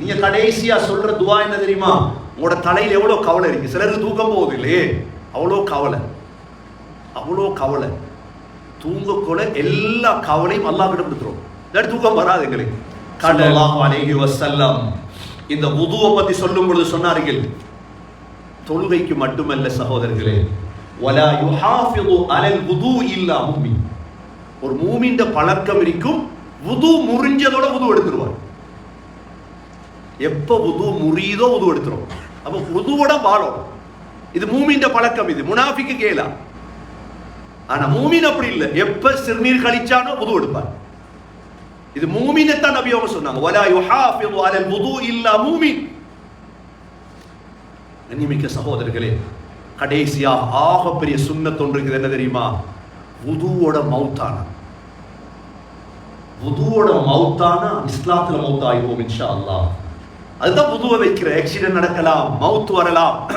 நீங்க கடைசியா சொல்ற துவா என்ன தெரியுமா? உங்களோட தலையில் எவ்வளோ கவலை இருக்கு? சிலருக்கு தூக்கம் போகுது இல்லையே? அவ்வளோ கவலை. அவ்வளோ கவலை. தூங்கக்கூட எல்லா கவலையும் அல்லா கிட்ட கொடுத்துரும். இல்லாட்டி தூக்கம் வராது எங்களுக்கு. கடலாம் அழகி வஸல்லம். இந்த உதுவை பத்தி சொல்லும் பொழுது சொன்னார்கள் தொழுகைக்கு மட்டுமல்ல சகோதரர்களே வலா யுஹாஃபிது அலல் உது இல்லா மூமி ஒரு மூமின்ற பழக்கம் இருக்கும் உது முறிஞ்சதோட உது எடுத்துருவார். எப்ப உது முறியுதோ உது எடுத்துரும் அப்போ உதுவோட வாழும் இது மூமின்ற பழக்கம் இது முனாஃபிக்கு கேலா ஆனா மூமின் அப்படி இல்லை எப்ப சிறுநீர் கழிச்சானோ உது எடுப்பார் இது மூமினைத்தான் நபி அவங்க சொன்னாங்க வலா யுஹாஃபிது அலல் வுது இல்லா மூமின் கண்ணிமிக்க சகோதரர்களே கடைசியாக ஆக பெரிய சுண்ணத் ஒன்று என்ன தெரியுமா உதுவோட மௌத்தானா உதுவோட மௌத்தானா இஸ்லாத்துல மௌத் இன்ஷா அல்லாஹ் அதுதான் புதுவை வைக்கிற ஆக்சிடென்ட் நடக்கலாம் மவுத் வரலாம்.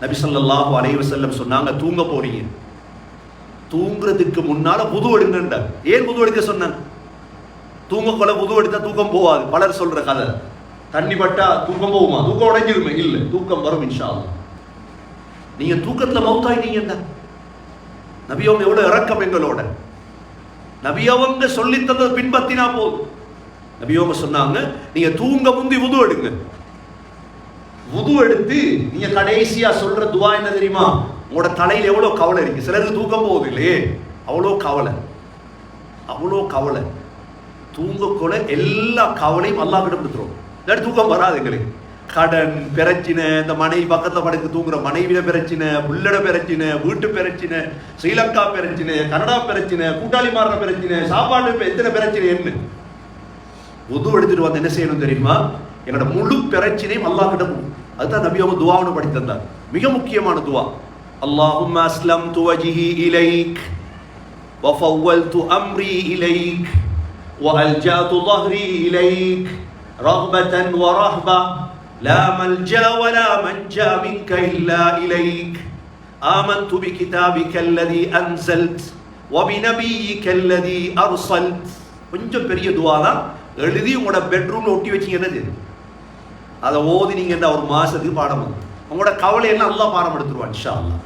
நபி ஸல்லல்லாஹு அலைஹி வஸல்லம் சொன்னாங்க தூங்க போறீங்க. தூங்குறதுக்கு முன்னால புது எடுங்கன்ற ஏன் புது எடுக்க சொன்னேன் தூங்க கொல புது எடுத்தா தூக்கம் போவாது. பலர் சொல்ற கதை. தண்ணி பட்டா தூக்கம் போகுமா? தூக்கம் உடைஞ்சிருமே. இல்ல தூக்கம் வரும் இன்ஷா நீங்க தூக்கத்துல மௌத்தாயிட்டீங்கன்னா நபி நபியவங்க எவ்வளவு இறக்கம் எங்களோட. நபியவங்க அவங்க பின்பற்றினா போதும். நபி சொன்னாங்க நீங்க தூங்க முந்தி உது எடுங்க. உது எடுத்து நீங்க கடைசியா சொல்ற துவா என்ன தெரியுமா? உங்களோட தலையில் எவ்வளோ கவலை இருக்கு? சிலருக்கு தூக்கம் போகுது இல்லையே? அவ்வளோ கவலை. அவ்வளோ கவலை. தூங்கக்கூட எல்லா கவலையும் அல்லா கிட்ட கொடுத்துரும். இல்லாட்டி தூக்கம் வராது எங்களுக்கு. கடன் பிரச்சினை இந்த மனைவி பக்கத்தில் படுக்க தூங்குற மனைவியில பிரச்சினை புல்லட பிரச்சினை வீட்டு பிரச்சினை ஸ்ரீலங்கா பிரச்சினை கனடா பிரச்சினை கூட்டாளி மாறுற பிரச்சினை சாப்பாடு எத்தனை பிரச்சினை என்ன உது எடுத்துட்டு வந்து என்ன செய்யணும் தெரியுமா என்னோட முழு பிரச்சனையும் அல்லாஹ் கிட்ட கொடுக்கும். அதுதான் நபி அவங்க துவாவுன்னு படி தந்தார் மிக முக்கியமான துவா அல்லாஹும் அஸ்லம் துவஜிஹி இலைக் وفولت أمري إليك وألجأت ظهري إليك رغبة ورهبة لا ملجأ ولا منجا منك إلا إليك آمنت بكتابك الذي أنزلت وبنبيك الذي أرسلت கொஞ்சம் பெரிய துவா தான் எழுதி உங்களோட பெட்ரூம்ல ஒட்டி வச்சிங்க என்னது? அதை என்ன ஒரு மாசத்துக்கு பாடம் உங்களோட உங்களோட கவலையெல்லாம் அல்லா பாடம் எடுத்துருவான் இன்ஷா அல்லாஹ்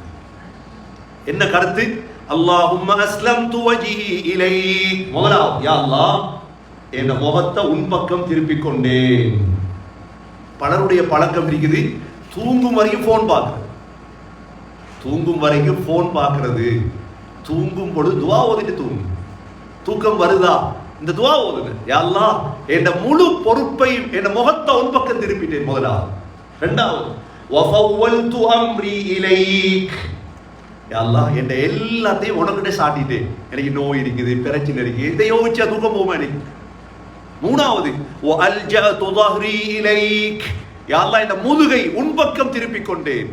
என்ன கருத்து? அல்லாஹும் அஸ்லம் துவஜி இலை முதலாவது யா அல்லாஹ் என் முகத்தை உன் பக்கம் திருப்பிக் கொண்டேன். பலருடைய பழக்கம் இருக்குது தூங்கும் வரைக்கும் ஃபோன் பார்க்கறது. தூங்கும் வரைக்கும் ஃபோன் பார்க்கறது. தூங்கும் பொழுது துவா ஓதிட்டு தூங்கும் தூக்கம் வருதா? இந்த துவா ஓதுங்க யா அல்லாஹ் என் முழு பொறுப்பையும் என் முகத்தை உன் பக்கம் திருப்பிட்டேன் முதலாவது ரெண்டாவது வஃபவ்வல்து அம்ரி இலைக் யா அல்லாஹ் என் எல்லாத்தையும் உனக்கிட்ட சாட்டிட்டேன் எனக்கு நோய் இருக்குது பிரச்சனை இருக்கு இதை யோசிச்சா தூக்கம் போமா எனக்கு மூணாவது وَأَلْجَأْتُ ظَهْرِي إِلَيْكَ யா அல்லாஹ் இந்த முதுகை உன் பக்கம் திருப்பிக் கொண்டேன்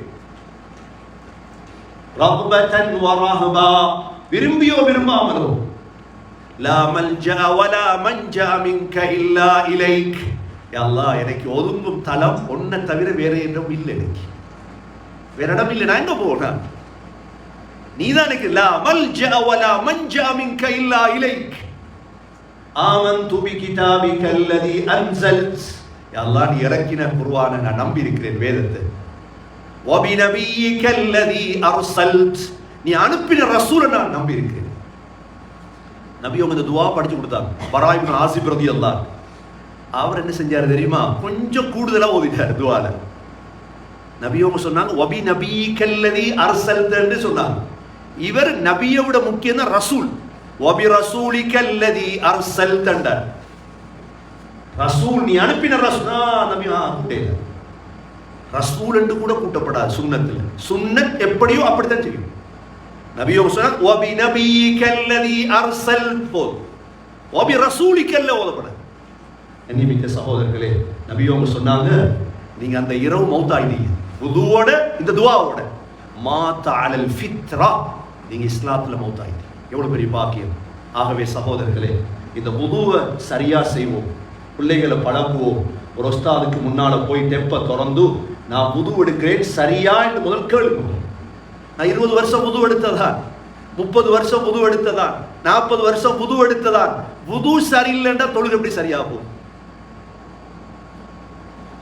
ரஹ்பத்தன் வரஹபா விரும்பியோ விரும்பாமலோ லா மல்ஜா வலா மஞ்சா மின்க இல்லா இலைக் அல்லா எனக்கு ஒதுங்கும் தளம் ஒன்றை தவிர வேற இடம் இல்லை எனக்கு. வேற இடம் இல்லை நான் எங்க போனேன் நீ தான் எனக்கு லா மல்ஜா வலா மஞ்சா மின்க இல்லா இலைக் ஆமன் துபி கிதாபி கல்லதி அன்சல்ஸ் எல்லாம் நீ இறக்கின குருவான நான் நம்பி இருக்கிறேன் வேதத்தை. ஒபி நபியிக்கல்லதி அர்சல்ட் நீ அனுப்பின ரசூலை நான் நம்பி இருக்கிறேன் நபி அவங்க இந்த துவா படிச்சு கொடுத்தாங்க. பராயிபின் ஆசி பிரதி எல்லாம் அவர் என்ன செஞ்சாரு தெரியுமா? கொஞ்சம் கூடுதலா ஓதிட்டார் துவால. நபியவங்க சொன்னாங்க ஒபி நபி கல்லதி அரசல்தன்னு சொன்னாங்க. இவர் நபியை விட முக்கியம் தான் ரசூல். ஒபி ரசூலி கல்லதி அரசல் தண்டார் ரசூல் நீ அனுப்பின ரசூல் நபி ஆ ரசூல் என்று கூட கூட்டப்படாது சுண்ணத்தில் சுண்ணத் எப்படியோ அப்படித்தான் செய்யும். நபி அவங்க சொன்னாங்க வபி நபி கல்லதி அரசல் போது வபி ரசூலி கல்ல ஓதப்படாது அந்நியமிக்க சகோதரர்களே நபி அவங்க சொன்னாங்க நீங்க அந்த இரவு மௌத்தாயிட்டீங்க உதுவோட இந்த துவாவோட மாத்த அலல் ஃபித்ரா நீங்க இஸ்லாத்துல மௌத்தாயிட்டீங்க எவ்வளவு பெரிய பாக்கியம் ஆகவே சகோதரர்களே இந்த உதுவை சரியா செய்வோம் பிள்ளைகளை பழக்குவோம் ஒரு ஒஸ்தாதுக்கு முன்னால போய் தெப்ப திறந்து நான் புது எடுக்கிறேன் சரியா என்று முதல் கேள்வி நான் இருபது வருஷம் புது எடுத்ததான். முப்பது வருஷம் புது எடுத்ததான். நாற்பது வருஷம் புது எடுத்ததான். புது சரியில்லைன்னா தொழில் எப்படி சரியா போகும்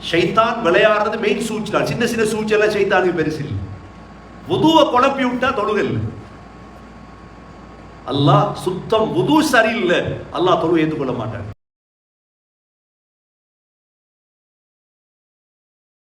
ஷைத்தான் விளையாடுறது மெயின் சூழ்ச்சி தான் சின்ன சின்ன சூழ்ச்சி எல்லாம் ஷைத்தானுக்கு பெருசு இல்லை. புதுவை குழப்பி விட்டா தொழுகை இல்லை. அல்லாஹ் சுத்தம் புது சரியில்லை. அல்லாஹ் தொழுவை ஏற்றுக்கொள்ள மாட்டேன்.